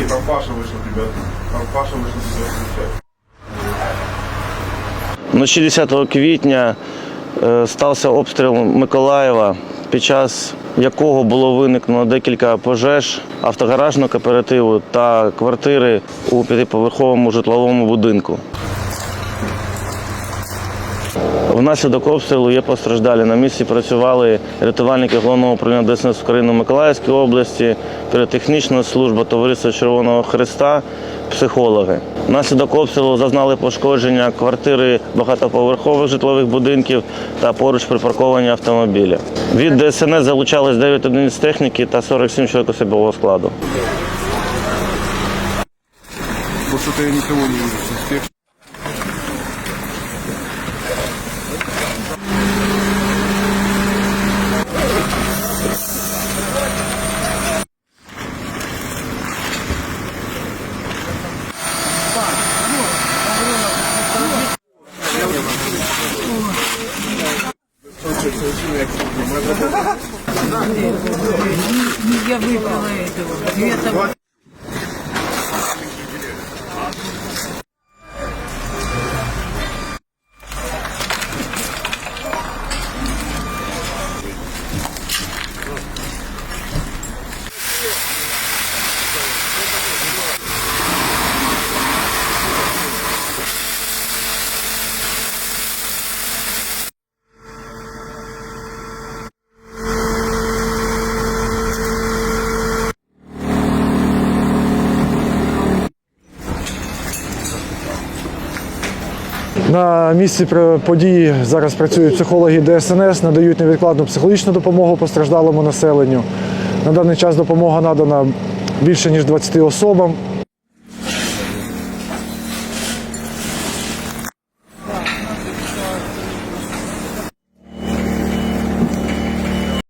Окей, там Паша вышел, ребят. Там Паша вышел тебя встречать. Вночі 10 квітня е, стався обстріл Миколаєва, під час якого було виникнено декілька пожеж автогаражного кооперативу та квартири у п'ятиповерховому житловому будинку. Внаслідок обстрілу є постраждалі. На місці працювали рятувальники головного управління ДСНС України в Миколаївській області, піротехнічна служба Товариства Червоного Христа, психологи. Внаслідок обстрілу зазнали пошкодження квартири багатоповерхових житлових будинків та поруч припарковані автомобілі. Від ДСНС залучались 9 одиниць техніки та 47 чоловік особового складу. Вот что-то я никого не вижу. Я выпила этого. На місці події зараз працюють психологи ДСНС, надають невідкладну психологічну допомогу постраждалому населенню. На даний час допомога надана більше ніж 20 особам.